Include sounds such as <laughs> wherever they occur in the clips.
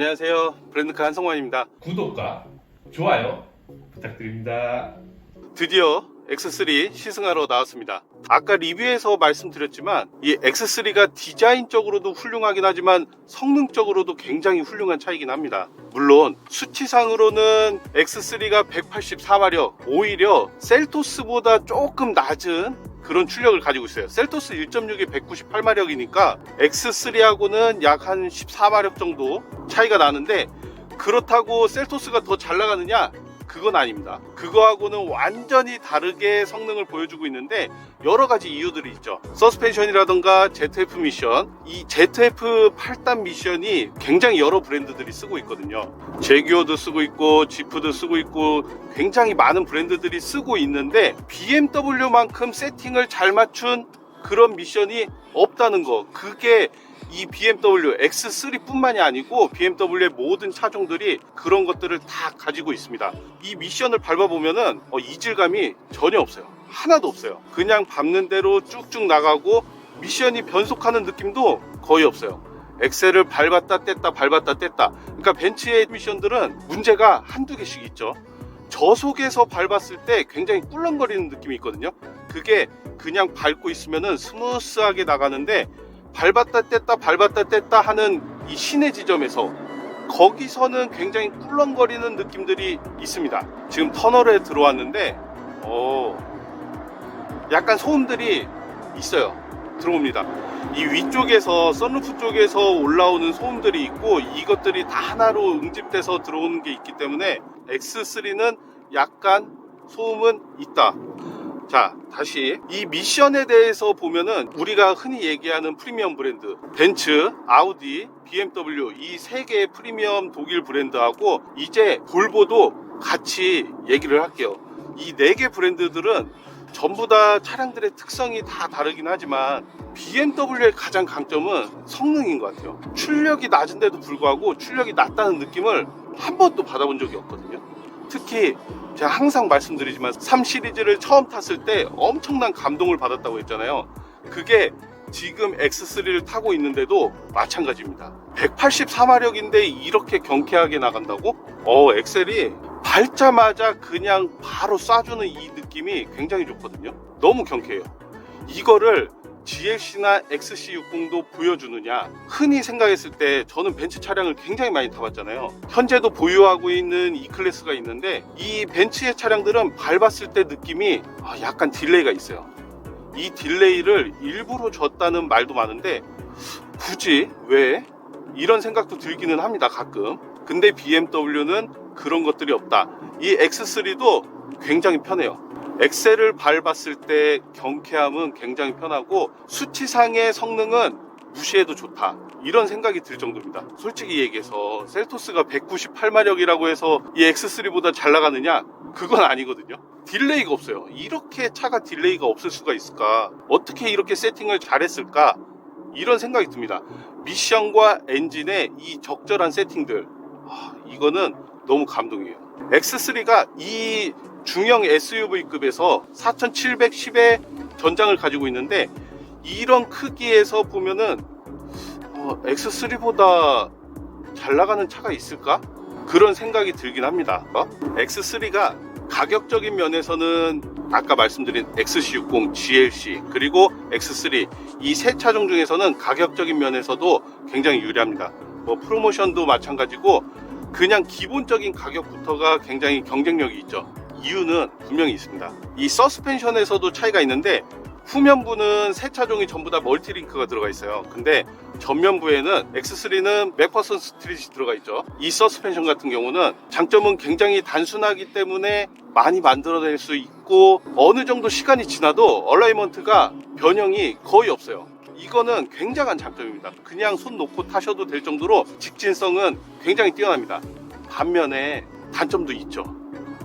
안녕하세요. 브랜드카 한성환입니다. 구독과 좋아요 부탁드립니다. 드디어 X3 시승하러 나왔습니다. 아까 리뷰에서 말씀드렸지만 이 X3가 디자인적으로도 훌륭하긴 하지만 성능적으로도 굉장히 훌륭한 차이긴 합니다. 물론 수치상으로는 X3가 184마력 오히려 셀토스보다 조금 낮은 그런 출력을 가지고 있어요. 셀토스 1.6이 198마력이니까 X3하고는 약 한 14마력 정도 차이가 나는데 그렇다고 셀토스가 더 잘 나가느냐? 그건 아닙니다. 그거하고는 완전히 다르게 성능을 보여주고 있는데 여러 가지 이유들이 있죠. 서스펜션이라던가 ZF 미션, 이 ZF 8단 미션이 굉장히 여러 브랜드들이 쓰고 있거든요. 제규어도 쓰고 있고 지프도 쓰고 있고 굉장히 많은 브랜드들이 쓰고 있는데 BMW만큼 세팅을 잘 맞춘 그런 미션이 없다는 거. 그게 이 BMW X3뿐만이 아니고 BMW의 모든 차종들이 그런 것들을 다 가지고 있습니다. 이 미션을 밟아보면은 어, 이질감이 전혀 없어요. 하나도 없어요. 그냥 밟는 대로 쭉쭉 나가고 미션이 변속하는 느낌도 거의 없어요. 엑셀을 밟았다 뗐다 밟았다 뗐다. 그러니까 벤츠의 미션들은 문제가 한두 개씩 있죠. 저속에서 밟았을 때 굉장히 꿀렁거리는 느낌이 있거든요. 그게 그냥 밟고 있으면은 스무스하게 나가는데 밟았다 뗐다 밟았다 뗐다 하는 이 시내 지점에서 거기서는 굉장히 꿀렁거리는 느낌들이 있습니다. 지금 터널에 들어왔는데 어 약간 소음들이 있어요. 들어옵니다. 이 위쪽에서 썬루프 쪽에서 올라오는 소음들이 있고 이것들이 다 하나로 응집돼서 들어오는 게 있기 때문에 X3는 약간 소음은 있다. 자, 다시 이 미션에 대해서 보면은 우리가 흔히 얘기하는 프리미엄 브랜드 벤츠, 아우디, BMW 이 세 개의 프리미엄 독일 브랜드하고 이제 볼보도 같이 얘기를 할게요. 이 네 개 브랜드들은 전부 다 차량들의 특성이 다 다르긴 하지만 BMW의 가장 강점은 성능인 것 같아요. 출력이 낮은데도 불구하고 출력이 낮다는 느낌을 한 번도 받아본 적이 없거든요. 특히 제가 항상 말씀드리지만 3 시리즈를 처음 탔을 때 엄청난 감동을 받았다고 했잖아요. 그게 지금 X3를 타고 있는데도 마찬가지입니다. 184마력인데 이렇게 경쾌하게 나간다고? 어, 엑셀이 밟자마자 그냥 바로 쏴주는 이 느낌이 굉장히 좋거든요. 너무 경쾌해요. 이거를 GLC나 XC60도 보여주느냐? 흔히 생각했을 때 저는 벤츠 차량을 굉장히 많이 타봤잖아요. 현재도 보유하고 있는 E 클래스가 있는데 이 벤츠의 차량들은 밟았을 때 느낌이 아, 약간 딜레이가 있어요. 이 딜레이를 일부러 줬다는 말도 많은데 굳이? 왜? 이런 생각도 들기는 합니다 가끔. 근데 BMW는 그런 것들이 없다. 이 X3도 굉장히 편해요 엑셀을 밟았을 때 경쾌함은 굉장히 편하고 수치상의 성능은 무시해도 좋다. 이런 생각이 들 정도입니다. 솔직히 얘기해서 셀토스가 198마력이라고 해서 이 X3보다 잘 나가느냐? 그건 아니거든요. 딜레이가 없어요. 이렇게 차가 딜레이가 없을 수가 있을까? 어떻게 이렇게 세팅을 잘했을까? 이런 생각이 듭니다. 미션과 엔진의 이 적절한 세팅들. 아, 이거는 너무 감동이에요. X3가 이 중형 SUV급에서 4710의 전장을 가지고 있는데 이런 크기에서 보면은 어, X3보다 잘 나가는 차가 있을까? 그런 생각이 들긴 합니다. 어? X3가 가격적인 면에서는 아까 말씀드린 XC60, GLC 그리고 X3 이 세 차종 중에서는 가격적인 면에서도 굉장히 유리합니다. 뭐 프로모션도 마찬가지고 그냥 기본적인 가격부터가 굉장히 경쟁력이 있죠. 이유는 분명히 있습니다. 이 서스펜션에서도 차이가 있는데 후면부는 세 차종이 전부 다 멀티링크가 들어가 있어요. 근데 전면부에는 X3는 맥퍼슨 스트릿이 들어가 있죠. 이 서스펜션 같은 경우는 장점은 굉장히 단순하기 때문에 많이 만들어낼 수 있고 어느 정도 시간이 지나도 얼라이먼트가 변형이 거의 없어요. 이거는 굉장한 장점입니다. 그냥 손 놓고 타셔도 될 정도로 직진성은 굉장히 뛰어납니다. 반면에 단점도 있죠.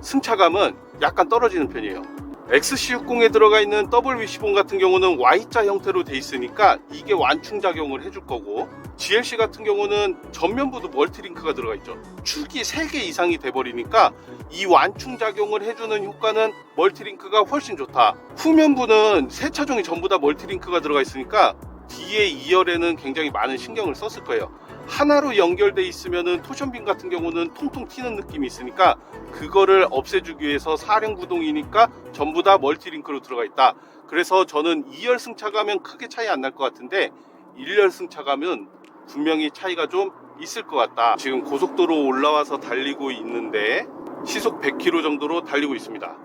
승차감은 약간 떨어지는 편이에요. XC60에 들어가 있는 WC4 같은 경우는 Y자 형태로 돼 있으니까 이게 완충 작용을 해줄 거고 GLC 같은 경우는 전면부도 멀티링크가 들어가 있죠. 축이 3개 이상이 돼버리니까 이 완충 작용을 해주는 효과는 멀티링크가 훨씬 좋다. 후면부는 세 차종이 전부 다 멀티링크가 들어가 있으니까 뒤에 2열에는 굉장히 많은 신경을 썼을 거예요. 하나로 연결돼 있으면은 토션빔 같은 경우는 통통 튀는 느낌이 있으니까 그거를 없애주기 위해서 사륜 구동이니까 전부 다 멀티링크로 들어가 있다. 그래서 저는 2열 승차감은 크게 차이 안 날 것 같은데 1열 승차감은 분명히 차이가 좀 있을 것 같다. 지금 고속도로 올라와서 달리고 있는데 시속 100km 정도로 달리고 있습니다.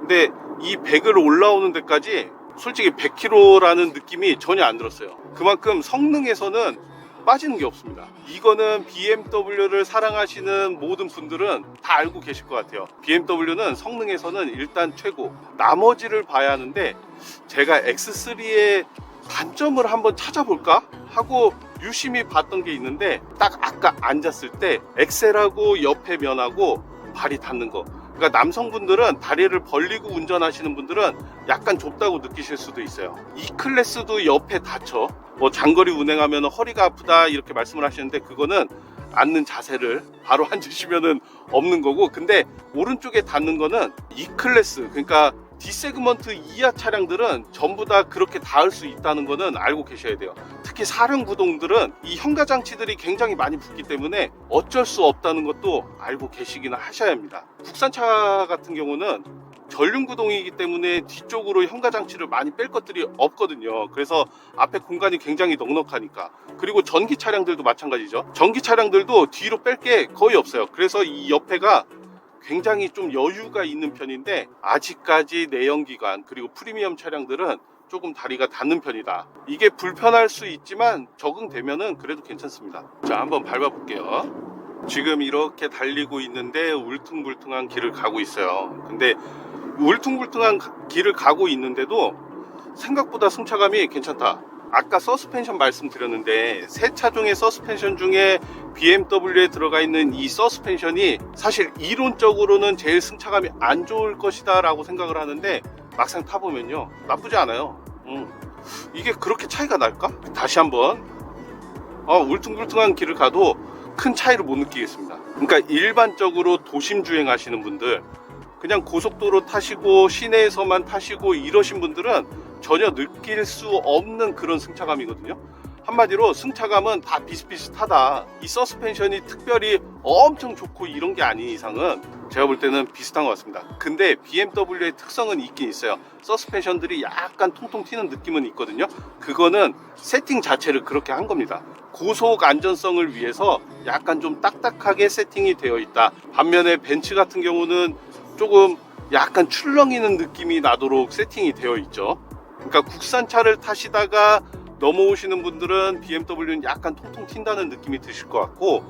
근데 이 100을 올라오는 데까지 솔직히 100km라는 느낌이 전혀 안 들었어요. 그만큼 성능에서는 빠지는 게 없습니다. 이거는 BMW를 사랑하시는 모든 분들은 다 알고 계실 것 같아요. BMW는 성능에서는 일단 최고. 나머지를 봐야 하는데 제가 X3의 단점을 한번 찾아볼까 하고 유심히 봤던 게 있는데 딱 아까 앉았을 때 엑셀하고 옆에 면하고 발이 닿는 거. 그러니까 남성분들은 다리를 벌리고 운전하시는 분들은 약간 좁다고 느끼실 수도 있어요. 이 클래스도 옆에 닫혀. 뭐 장거리 운행하면 허리가 아프다 이렇게 말씀을 하시는데 그거는 앉는 자세를 바로 <laughs> 앉으시면은 없는 거고 근데 오른쪽에 닿는 거는 E 클래스 그러니까 D 세그먼트 이하 차량들은 전부 다 그렇게 닿을 수 있다는 거는 알고 계셔야 돼요. 특히 사륜 구동들은 이 현가 장치들이 굉장히 많이 붙기 때문에 어쩔 수 없다는 것도 알고 계시기는 하셔야 합니다. 국산차 같은 경우는 전륜 구동이기 때문에 뒤쪽으로 현가 장치를 많이 뺄 것들이 없거든요. 그래서 앞에 공간이 굉장히 넉넉하니까. 그리고 전기 차량들도 마찬가지죠. 전기 차량들도 뒤로 뺄 게 거의 없어요. 그래서 이 옆에가 굉장히 좀 여유가 있는 편인데 아직까지 내연기관 그리고 프리미엄 차량들은 조금 다리가 닿는 편이다. 이게 불편할 수 있지만 적응되면은 그래도 괜찮습니다. 자, 한번 밟아 볼게요. 지금 이렇게 달리고 있는데 울퉁불퉁한 길을 가고 있어요. 근데 울퉁불퉁한 가- 길을 가고 있는데도 생각보다 승차감이 괜찮다. 아까 서스펜션 말씀드렸는데 세 차종의 서스펜션 중에 BMW에 들어가 있는 이 서스펜션이 사실 이론적으로는 제일 승차감이 안 좋을 것이다 라고 생각을 하는데 막상 타보면요 나쁘지 않아요 음. 이게 그렇게 차이가 날까? 다시 한번 어, 울퉁불퉁한 길을 가도 큰 차이를 못 느끼겠습니다 그러니까 일반적으로 도심 주행하시는 분들 그냥 고속도로 타시고 시내에서만 타시고 이러신 분들은 전혀 느낄 수 없는 그런 승차감이거든요. 한마디로 승차감은 다 비슷비슷하다. 이 서스펜션이 특별히 엄청 좋고 이런 게 아닌 이상은 제가 볼 때는 비슷한 것 같습니다. 근데 BMW의 특성은 있긴 있어요. 서스펜션들이 약간 통통 튀는 느낌은 있거든요. 그거는 세팅 자체를 그렇게 한 겁니다. 고속 안전성을 위해서 약간 좀 딱딱하게 세팅이 되어 있다. 반면에 벤츠 같은 경우는 조금 약간 출렁이는 느낌이 나도록 세팅이 되어 있죠. 그러니까 국산차를 타시다가 넘어오시는 분들은 BMW는 약간 통통 튄다는 느낌이 드실 것 같고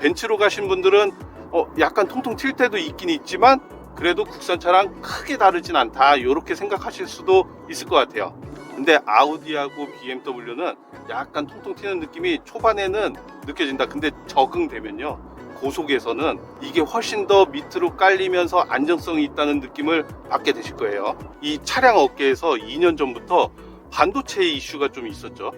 벤츠로 가신 분들은 어, 약간 통통 튈 때도 있긴 있지만 그래도 국산차랑 크게 다르진 않다. 이렇게 생각하실 수도 있을 것 같아요. 근데 아우디하고 BMW는 약간 통통 튀는 느낌이 초반에는 느껴진다. 근데 적응되면요 고속에서는 이게 훨씬 더 밑으로 깔리면서 안정성이 있다는 느낌을 받게 되실 거예요 이 차량 업계에서 2년 전부터 반도체 이슈가 좀 있었죠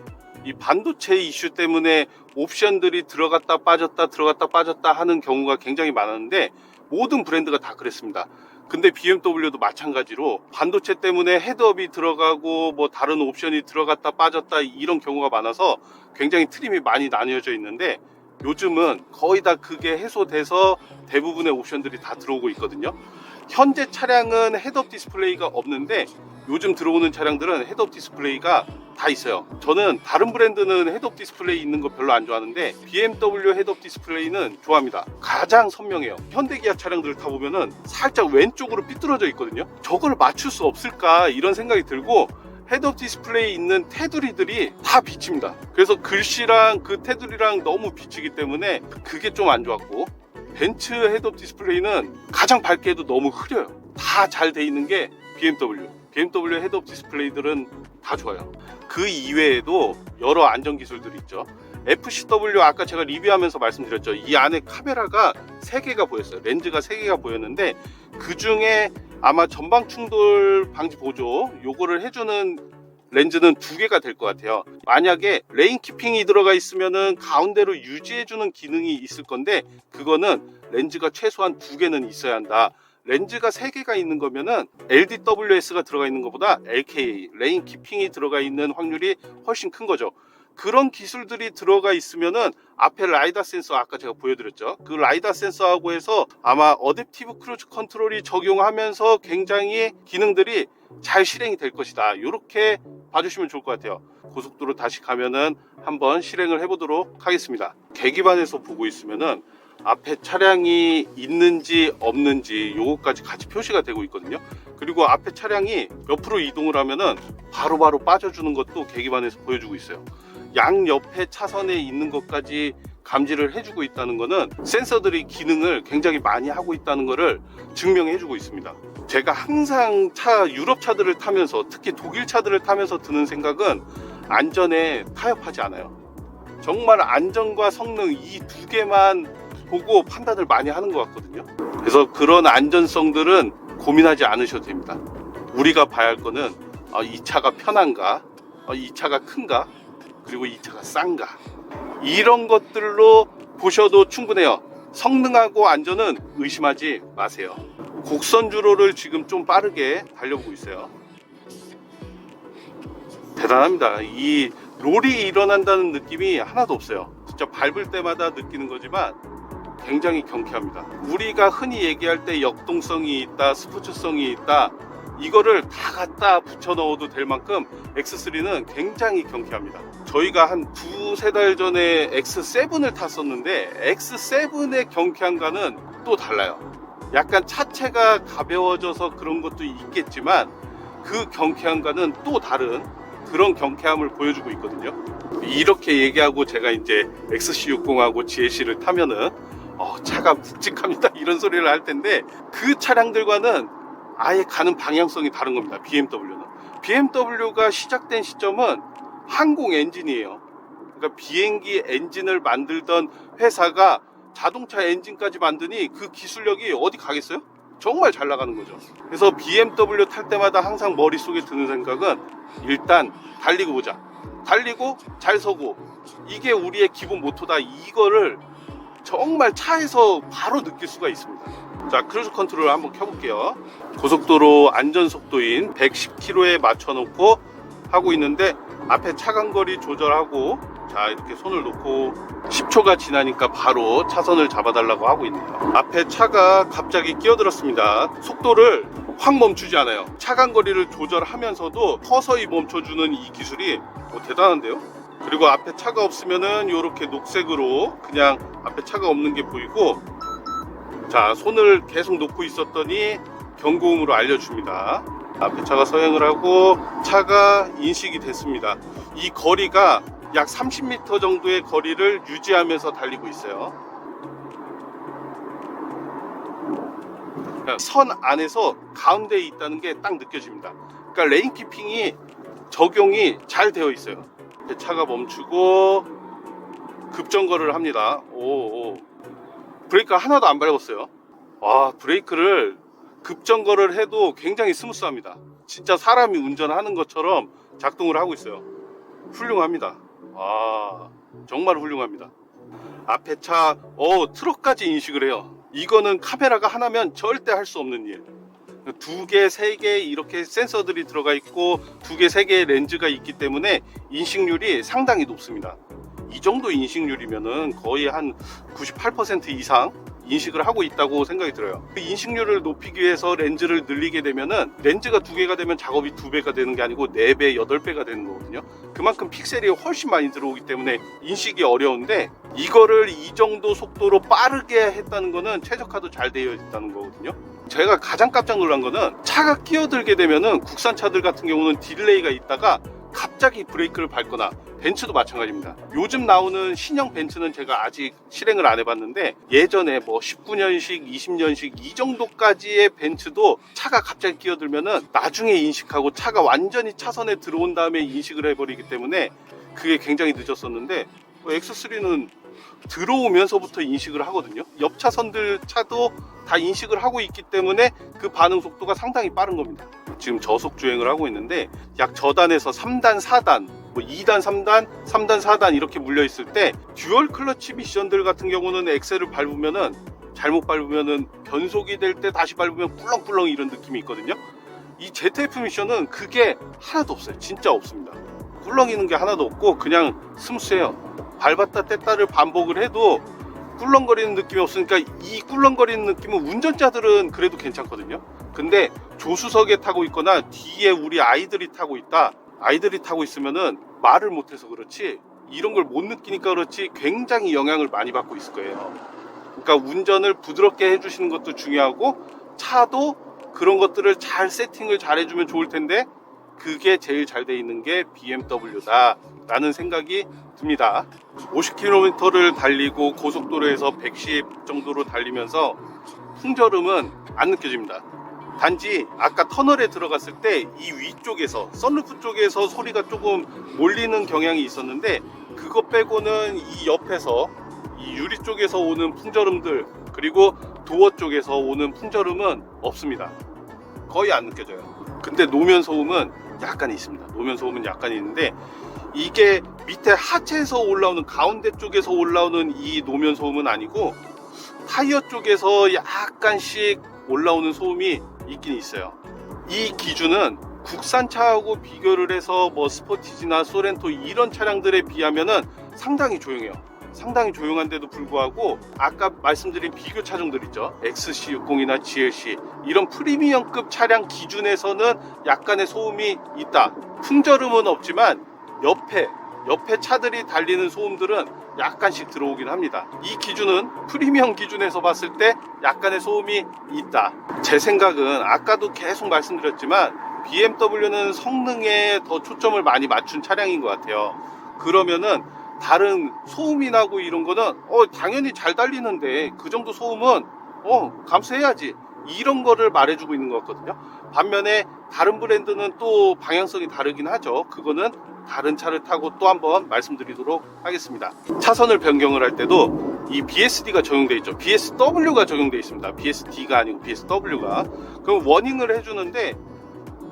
이 반도체 이슈 때문에 옵션들이 들어갔다 빠졌다 들어갔다 빠졌다 하는 경우가 굉장히 많았는데 모든 브랜드가 다 그랬습니다. 근데 BMW도 마찬가지로 반도체 때문에 헤드업이 들어가고 뭐 다른 옵션이 들어갔다 빠졌다 이런 경우가 많아서 굉장히 트림이 많이 나뉘어져 있는데 요즘은 거의 다 그게 해소돼서 대부분의 옵션들이 다 들어오고 있거든요. 현재 차량은 헤드업 디스플레이가 없는데 요즘 들어오는 차량들은 헤드업 디스플레이가 다 있어요. 저는 다른 브랜드는 헤드업 디스플레이 있는 거 별로 안 좋아하는데 BMW 헤드업 디스플레이는 좋아합니다. 가장 선명해요. 현대기아 차량들을 타보면은 살짝 왼쪽으로 삐뚤어져 있거든요. 저걸 맞출 수 없을까 이런 생각이 들고 헤드업 디스플레이 있는 테두리들이 다 비칩니다. 그래서 글씨랑 그 테두리랑 너무 비치기 때문에 그게 좀 안 좋았고 벤츠 헤드업 디스플레이는 가장 밝게 해도 너무 흐려요. 다 잘 돼 있는 게 BMW. BMW 헤드업 디스플레이들은 다 좋아요. 그 이외에도 여러 안전 기술들이 있죠. FCW 아까 제가 리뷰하면서 말씀드렸죠. 이 안에 카메라가 3개가 보였어요. 렌즈가 3개가 보였는데 그 중에 아마 전방 충돌 방지 보조 요거를 해주는 렌즈는 두 개가 될 것 같아요. 만약에 레인 키핑이 들어가 있으면은 가운데로 유지해주는 기능이 있을 건데 그거는 렌즈가 최소한 두 개는 있어야 한다. 렌즈가 세 개가 있는 거면은 LDWS가 들어가 있는 것보다 LKA 레인 키핑이 들어가 있는 확률이 훨씬 큰 거죠. 그런 기술들이 들어가 있으면은 앞에 라이다 센서 아까 제가 보여드렸죠. 그 라이다 센서하고 해서 아마 어댑티브 크루즈 컨트롤이 적용하면서 굉장히 기능들이 잘 실행이 될 것이다. 이렇게 봐주시면 좋을 것 같아요. 고속도로 다시 가면은 한번 실행을 해보도록 하겠습니다. 계기판에서 보고 있으면은 앞에 차량이 있는지 없는지 요거까지 같이 표시가 되고 있거든요. 그리고 앞에 차량이 옆으로 이동을 하면은 바로바로 빠져주는 것도 계기판에서 보여주고 있어요. 양 옆에 차선에 있는 것까지 감지를 해주고 있다는 것은 센서들이 기능을 굉장히 많이 하고 있다는 것을 증명해주고 있습니다. 제가 항상 차 유럽 차들을 타면서 특히 독일 차들을 타면서 드는 생각은 안전에 타협하지 않아요. 정말 안전과 성능 이 두 개만 보고 판단을 많이 하는 것 같거든요. 그래서 그런 안전성들은 고민하지 않으셔도 됩니다. 우리가 봐야 할 거는 아, 이 차가 편한가, 아, 이 차가 큰가, 그리고 이 차가 싼가 이런 것들로 보셔도 충분해요. 성능하고 안전은 의심하지 마세요. 곡선 주로를 지금 좀 빠르게 달려보고 있어요. 대단합니다. 이 롤이 일어난다는 느낌이 하나도 없어요. 진짜 밟을 때마다 느끼는 거지만 굉장히 경쾌합니다. 우리가 흔히 얘기할 때 역동성이 있다, 스포츠성이 있다, 이거를 다 갖다 붙여 넣어도 될 만큼 X3는 굉장히 경쾌합니다. 저희가 한 두세 달 전에 X7을 탔었는데 X7의 경쾌함과는 또 달라요. 약간 차체가 가벼워져서 그런 것도 있겠지만 그 경쾌함과는 또 다른 그런 경쾌함을 보여주고 있거든요. 이렇게 얘기하고 제가 이제 XC60하고 GLC를 타면은 어, 차가 묵직합니다 <laughs> 이런 소리를 할 텐데 그 차량들과는 아예 가는 방향성이 다른 겁니다. BMW는 BMW가 시작된 시점은 항공 엔진이에요. 그러니까 비행기 엔진을 만들던 회사가 자동차 엔진까지 만드니 그 기술력이 어디 가겠어요? 정말 잘 나가는 거죠. 그래서 BMW 탈 때마다 항상 머릿속에 드는 생각은 일단 달리고 보자. 달리고 잘 서고 이게 우리의 기본 모토다. 이거를 정말 차에서 바로 느낄 수가 있습니다. 자, 크루즈 컨트롤 한번 켜볼게요. 고속도로 안전속도인 110km에 맞춰놓고 하고 있는데 앞에 차간거리 조절하고 자 이렇게 손을 놓고 10초가 지나니까 바로 차선을 잡아달라고 하고 있네요. 앞에 차가 갑자기 끼어들었습니다. 속도를 확 멈추지 않아요. 차간거리를 조절하면서도 서서히 멈춰주는 이 기술이 어, 대단한데요. 그리고 앞에 차가 없으면은 이렇게 녹색으로 그냥 앞에 차가 없는 게 보이고 자 손을 계속 놓고 있었더니 경고음으로 알려줍니다. 앞에 차가 서행을 하고 차가 인식이 됐습니다. 이 거리가 약 30m 정도의 거리를 유지하면서 달리고 있어요. 그러니까 선 안에서 가운데에 있다는 게 딱 느껴집니다. 그러니까 레인 키핑이 적용이 잘 되어 있어요. 차가 멈추고 급정거를 합니다. 오, 오. 브레이크 하나도 안 밟았어요. 와, 브레이크를 급정거를 해도 굉장히 스무스합니다. 진짜 사람이 운전하는 것처럼 작동을 하고 있어요. 훌륭합니다. 아, 정말 훌륭합니다. 앞에 차, 어, 트럭까지 인식을 해요. 이거는 카메라가 하나면 절대 할 수 없는 일. 두 개, 세 개 이렇게 센서들이 들어가 있고 두 개, 세 개의 렌즈가 있기 때문에 인식률이 상당히 높습니다. 이 정도 인식률이면은 거의 한 98% 이상 인식을 하고 있다고 생각이 들어요. 그 인식률을 높이기 위해서 렌즈를 늘리게 되면은 렌즈가 두 개가 되면 작업이 두 배가 되는 게 아니고 네 배, 여덟 배가 되는 거거든요. 그만큼 픽셀이 훨씬 많이 들어오기 때문에 인식이 어려운데 이거를 이 정도 속도로 빠르게 했다는 거는 최적화도 잘 되어 있다는 거거든요. 제가 가장 깜짝 놀란 거는 차가 끼어들게 되면은 국산 차들 같은 경우는 딜레이가 있다가 갑자기 브레이크를 밟거나 벤츠도 마찬가지입니다. 요즘 나오는 신형 벤츠는 제가 아직 실행을 안 해봤는데 예전에 뭐 19년식, 20년식 이 정도까지의 벤츠도 차가 갑자기 끼어들면은 나중에 인식하고 차가 완전히 차선에 들어온 다음에 인식을 해버리기 때문에 그게 굉장히 늦었었는데 X3는 들어오면서부터 인식을 하거든요. 옆 차선들 차도 다 인식을 하고 있기 때문에 그 반응 속도가 상당히 빠른 겁니다. 지금 저속 주행을 하고 있는데 약 저단에서 3단, 4단, 뭐 2단, 3단, 3단, 4단 이렇게 물려 있을 때 듀얼 클러치 미션들 같은 경우는 엑셀을 밟으면은 잘못 밟으면은 변속이 될 때 다시 밟으면 꿀렁꿀렁 이런 느낌이 있거든요. 이 ZF 미션은 그게 하나도 없어요. 진짜 없습니다. 꿀렁이는 게 하나도 없고 그냥 스무스해요. 밟았다 뗐다를 반복을 해도 꿀렁거리는 느낌이 없으니까 이 꿀렁거리는 느낌은 운전자들은 그래도 괜찮거든요. 근데 조수석에 타고 있거나 뒤에 우리 아이들이 타고 있다. 아이들이 타고 있으면은 말을 못해서 그렇지 이런 걸 못 느끼니까 그렇지 굉장히 영향을 많이 받고 있을 거예요. 그러니까 운전을 부드럽게 해주시는 것도 중요하고 차도 그런 것들을 잘 세팅을 잘 해주면 좋을 텐데 그게 제일 잘 돼 있는 게 BMW다 라는 생각이 듭니다. 50km를 달리고 고속도로에서 110 정도로 달리면서 풍절음은 안 느껴집니다. 단지 아까 터널에 들어갔을 때 이 위쪽에서 썬루프 쪽에서 소리가 조금 몰리는 경향이 있었는데 그거 빼고는 이 옆에서 이 유리 쪽에서 오는 풍절음들 그리고 도어 쪽에서 오는 풍절음은 없습니다. 거의 안 느껴져요. 근데 노면 소음은 약간 있습니다. 노면 소음은 약간 있는데 이게 밑에 하체에서 올라오는 가운데 쪽에서 올라오는 이 노면 소음은 아니고 타이어 쪽에서 약간씩 올라오는 소음이 있긴 있어요. 이 기준은 국산차하고 비교를 해서 뭐 스포티지나 소렌토 이런 차량들에 비하면은 상당히 조용해요. 상당히 조용한데도 불구하고 아까 말씀드린 비교 차종들 있죠. XC60이나 GLC 이런 프리미엄급 차량 기준에서는 약간의 소음이 있다. 풍절음은 없지만 옆에 옆에 차들이 달리는 소음들은 약간씩 들어오긴 합니다. 이 기준은 프리미엄 기준에서 봤을 때 약간의 소음이 있다. 제 생각은 아까도 계속 말씀드렸지만 BMW는 성능에 더 초점을 많이 맞춘 차량인 것 같아요. 그러면은 다른 소음이 나고 이런 거는 어 당연히 잘 달리는데 그 정도 소음은 어 감수해야지. 이런 거를 말해주고 있는 것 같거든요 반면에 다른 브랜드는 또 방향성이 다르긴 하죠. 그거는 다른 차를 타고 또 한번 말씀드리도록 하겠습니다. 차선을 변경을 할 때도 이 BSD가 적용되어 있죠. BSW가 적용되어 있습니다. BSD가 아니고 BSW가. 그럼 워닝을 해주는데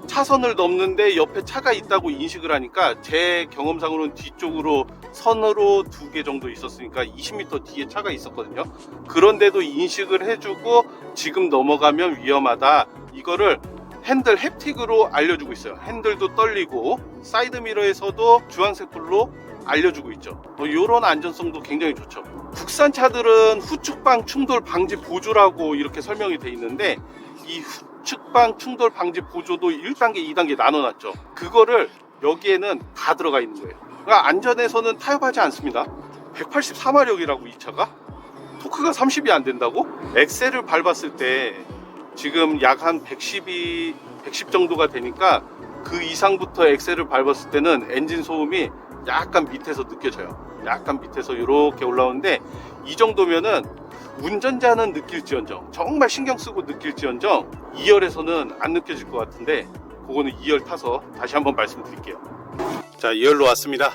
차선을 넘는데 옆에 차가 있다고 인식을 하니까 제 경험상으로는 뒤쪽으로 선으로 두 개 정도 있었으니까 20m 뒤에 차가 있었거든요. 그런데도 인식을 해주고 지금 넘어가면 위험하다. 이거를 핸들 햅틱으로 알려주고 있어요. 핸들도 떨리고 사이드 미러에서도 주황색 불로 알려주고 있죠. 이런 안전성도 굉장히 좋죠. 국산 차들은 후측방 충돌 방지 보조라고 이렇게 설명이 돼 있는데 이 후측방 충돌 방지 보조도 1단계, 2단계 나눠놨죠. 그거를 여기에는 다 들어가 있는 거예요. 그러니까 안전에서는 타협하지 않습니다. 184마력이라고 이 차가 토크가 30이 안 된다고? 엑셀을 밟았을 때 지금 약 한 110이 110 정도가 되니까 그 이상부터 엑셀을 밟았을 때는 엔진 소음이 약간 밑에서 느껴져요. 약간 밑에서 이렇게 올라오는데 이 정도면은 운전자는 느낄지언정 정말 신경 쓰고 느낄지언정 2열에서는 안 느껴질 것 같은데 그거는 2열 타서 다시 한번 말씀드릴게요. 자 2열로 왔습니다.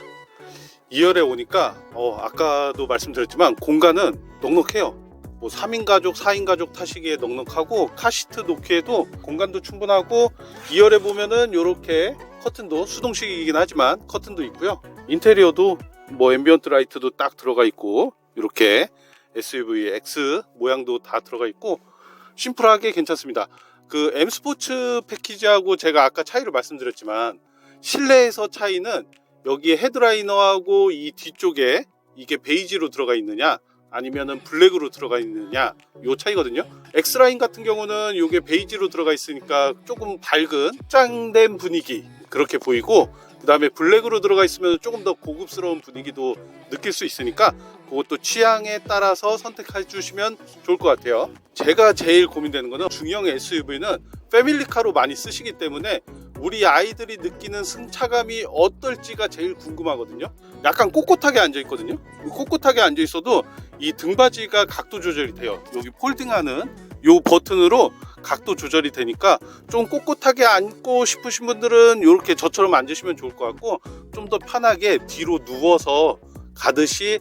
2열에 오니까 어, 아까도 말씀드렸지만 공간은 넉넉해요. 뭐 3인 가족, 4인 가족 타시기에 넉넉하고 카시트 놓기에도 공간도 충분하고 2열에 보면은 이렇게 커튼도 수동식이긴 하지만 커튼도 있고요. 인테리어도 뭐 앰비언트 라이트도 딱 들어가 있고 이렇게 SUV X 모양도 다 들어가 있고 심플하게 괜찮습니다. 그 M 스포츠 패키지하고 제가 아까 차이를 말씀드렸지만 실내에서 차이는 여기에 헤드라이너하고 이 뒤쪽에 이게 베이지로 들어가 있느냐 아니면은 블랙으로 들어가 있느냐 요 차이거든요. X라인 같은 경우는 이게 베이지로 들어가 있으니까 조금 밝은 짱된 분위기 그렇게 보이고 그 다음에 블랙으로 들어가 있으면 조금 더 고급스러운 분위기도 느낄 수 있으니까 그것도 취향에 따라서 선택해 주시면 좋을 것 같아요. 제가 제일 고민되는 거는 중형 SUV는 패밀리카로 많이 쓰시기 때문에 우리 아이들이 느끼는 승차감이 어떨지가 제일 궁금하거든요. 약간 꼿꼿하게 앉아 있거든요. 꼿꼿하게 앉아 있어도 이 등받이가 각도 조절이 돼요. 여기 폴딩하는 요 버튼으로 각도 조절이 되니까 좀 꼿꼿하게 앉고 싶으신 분들은 이렇게 저처럼 앉으시면 좋을 것 같고 좀 더 편하게 뒤로 누워서 가듯이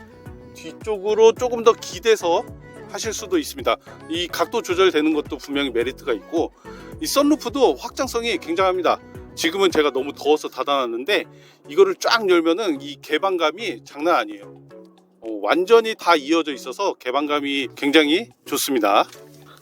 뒤쪽으로 조금 더 기대서 하실 수도 있습니다. 이 각도 조절되는 것도 분명히 메리트가 있고 이 썬루프도 확장성이 굉장합니다. 지금은 제가 너무 더워서 닫아놨는데 이거를 쫙 열면은 이 개방감이 장난 아니에요. 어, 완전히 다 이어져 있어서 개방감이 굉장히 좋습니다.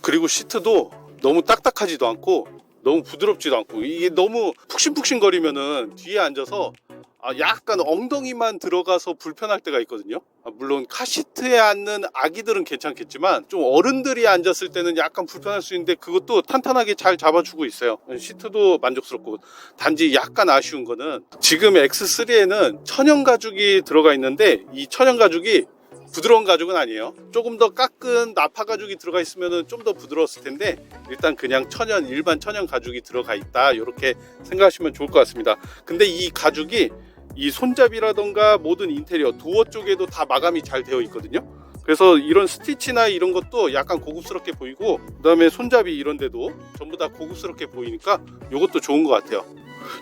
그리고 시트도 너무 딱딱하지도 않고 너무 부드럽지도 않고 이게 너무 푹신푹신거리면은 뒤에 앉아서 아, 약간 엉덩이만 들어가서 불편할 때가 있거든요. 아, 물론 카시트에 앉는 아기들은 괜찮겠지만 좀 어른들이 앉았을 때는 약간 불편할 수 있는데 그것도 탄탄하게 잘 잡아주고 있어요. 시트도 만족스럽고 단지 약간 아쉬운 거는 지금 X3에는 천연 가죽이 들어가 있는데 이 천연 가죽이 부드러운 가죽은 아니에요. 조금 더 깎은 나파 가죽이 들어가 있으면 좀 더 부드러웠을 텐데 일단 그냥 천연 일반 천연 가죽이 들어가 있다 이렇게 생각하시면 좋을 것 같습니다. 근데 이 가죽이 이 손잡이라던가 모든 인테리어 도어 쪽에도 다 마감이 잘 되어 있거든요. 그래서 이런 스티치나 이런 것도 약간 고급스럽게 보이고 그 다음에 손잡이 이런 데도 전부 다 고급스럽게 보이니까 이것도 좋은 것 같아요.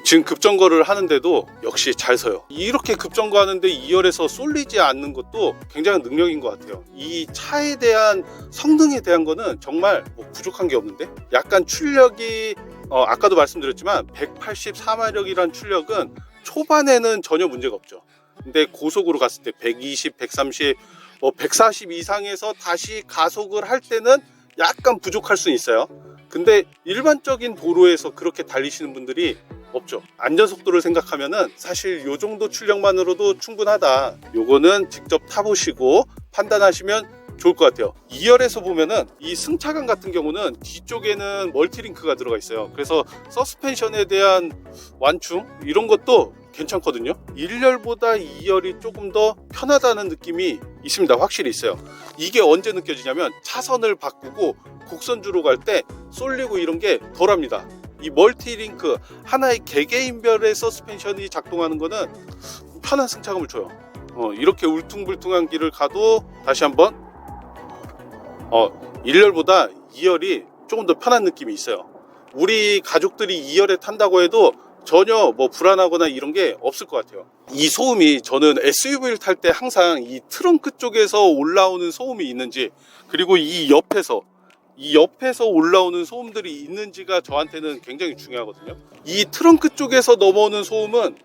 지금 급정거를 하는데도 역시 잘 서요. 이렇게 급정거하는데 2열에서 쏠리지 않는 것도 굉장한 능력인 것 같아요. 이 차에 대한 성능에 대한 거는 정말 뭐 부족한 게 없는데 약간 출력이 어, 아까도 말씀드렸지만 184마력이란 출력은 초반에는 전혀 문제가 없죠. 근데 고속으로 갔을 때 120, 130, 뭐 140 이상에서 다시 가속을 할 때는 약간 부족할 수 있어요. 근데 일반적인 도로에서 그렇게 달리시는 분들이 없죠. 안전 속도를 생각하면은 사실 요 정도 출력만으로도 충분하다. 요거는 직접 타보시고 판단하시면 좋을 것 같아요. 2열에서 보면은 이 승차감 같은 경우는 뒤쪽에는 멀티링크가 들어가 있어요. 그래서 서스펜션에 대한 완충 이런 것도 괜찮거든요. 1열보다 2열이 조금 더 편하다는 느낌이 있습니다. 확실히 있어요. 이게 언제 느껴지냐면 차선을 바꾸고 곡선주로 갈 때 쏠리고 이런 게 덜합니다. 이 멀티링크 하나의 개개인별의 서스펜션이 작동하는 거는 편한 승차감을 줘요. 어, 이렇게 울퉁불퉁한 길을 가도 다시 한번 어, 1열보다 2열이 조금 더 편한 느낌이 있어요. 우리 가족들이 2열에 탄다고 해도 전혀 뭐 불안하거나 이런 게 없을 것 같아요. 이 소음이 저는 SUV를 탈 때 항상 이 트렁크 쪽에서 올라오는 소음이 있는지 그리고 이 옆에서 이 옆에서 올라오는 소음들이 있는지가 저한테는 굉장히 중요하거든요. 이 트렁크 쪽에서 넘어오는 소음은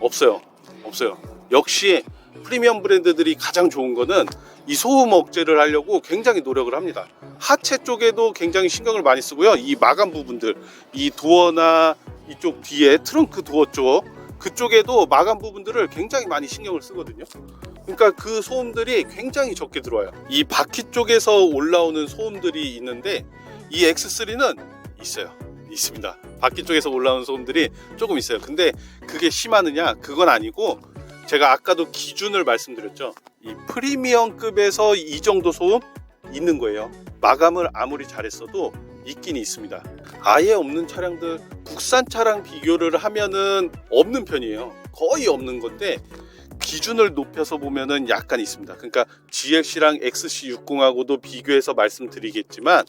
없어요. 없어요. 역시 프리미엄 브랜드들이 가장 좋은 거는 이 소음 억제를 하려고 굉장히 노력을 합니다. 하체 쪽에도 굉장히 신경을 많이 쓰고요. 이 마감 부분들, 이 도어나 이쪽 뒤에 트렁크 도어 쪽 그쪽에도 마감 부분들을 굉장히 많이 신경을 쓰거든요. 그러니까 그 소음들이 굉장히 적게 들어와요. 이 바퀴 쪽에서 올라오는 소음들이 있는데 이 X3는 있어요. 있습니다. 바퀴 쪽에서 올라오는 소음들이 조금 있어요. 근데 그게 심하느냐? 그건 아니고 제가 아까도 기준을 말씀드렸죠. 이 프리미엄급에서 이 정도 소음 있는 거예요. 마감을 아무리 잘했어도 있긴 있습니다. 아예 없는 차량들 국산 차량 비교를 하면은 없는 편이에요. 거의 없는 건데 기준을 높여서 보면은 약간 있습니다. 그러니까 GLC랑 XC60하고도 비교해서 말씀드리겠지만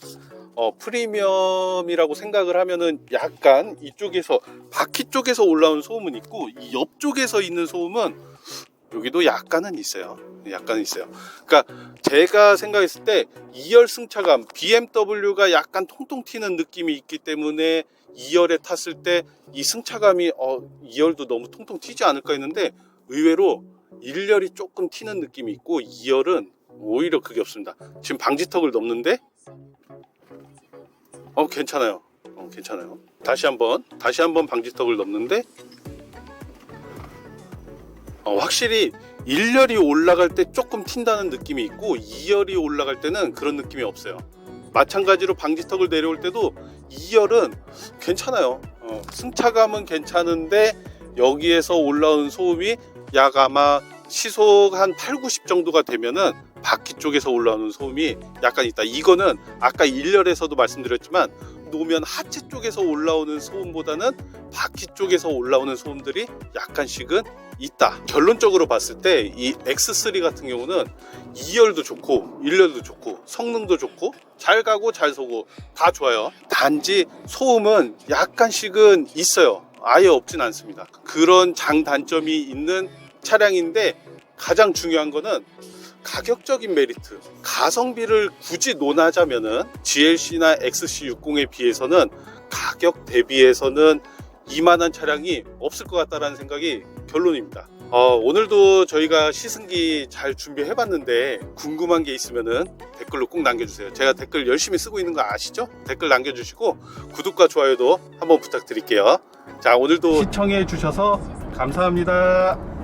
어, 프리미엄이라고 생각을 하면은 약간 이쪽에서 바퀴 쪽에서 올라온 소음은 있고 이 옆쪽에서 있는 소음은 여기도 약간은 있어요. 약간 있어요. 그러니까 제가 생각했을 때 2열 승차감 BMW가 약간 통통 튀는 느낌이 있기 때문에 2열에 탔을 때 이 승차감이 어 2열도 너무 통통 튀지 않을까 했는데 의외로 1열이 조금 튀는 느낌이 있고 2열은 오히려 그게 없습니다. 지금 방지턱을 넘는데 어 괜찮아요. 어 괜찮아요. 다시 한번 다시 한번 방지턱을 넘는데 어, 확실히 1열이 올라갈 때 조금 튄다는 느낌이 있고 2열이 올라갈 때는 그런 느낌이 없어요. 마찬가지로 방지턱을 내려올 때도 2열은 괜찮아요. 어, 승차감은 괜찮은데 여기에서 올라온 소음이 약 아마 시속 한 8, 90 정도가 되면은 바퀴 쪽에서 올라오는 소음이 약간 있다. 이거는 아까 1열에서도 말씀드렸지만 노면 하체 쪽에서 올라오는 소음보다는 바퀴 쪽에서 올라오는 소음들이 약간씩은 있다. 결론적으로 봤을 때 이 X3 같은 경우는 2열도 좋고 1열도 좋고 성능도 좋고 잘 가고 잘 서고 다 좋아요. 단지 소음은 약간씩은 있어요. 아예 없진 않습니다. 그런 장단점이 있는 차량인데 가장 중요한 거는 가격적인 메리트. 가성비를 굳이 논하자면은 GLC나 XC60에 비해서는 가격 대비해서는 이만한 차량이 없을 것 같다라는 생각이 결론입니다. 어, 오늘도 저희가 시승기 잘 준비해 봤는데 궁금한 게 있으면은 댓글로 꼭 남겨주세요. 제가 댓글 열심히 쓰고 있는 거 아시죠? 댓글 남겨주시고 구독과 좋아요도 한번 부탁드릴게요. 자, 오늘도 시청해 주셔서 감사합니다.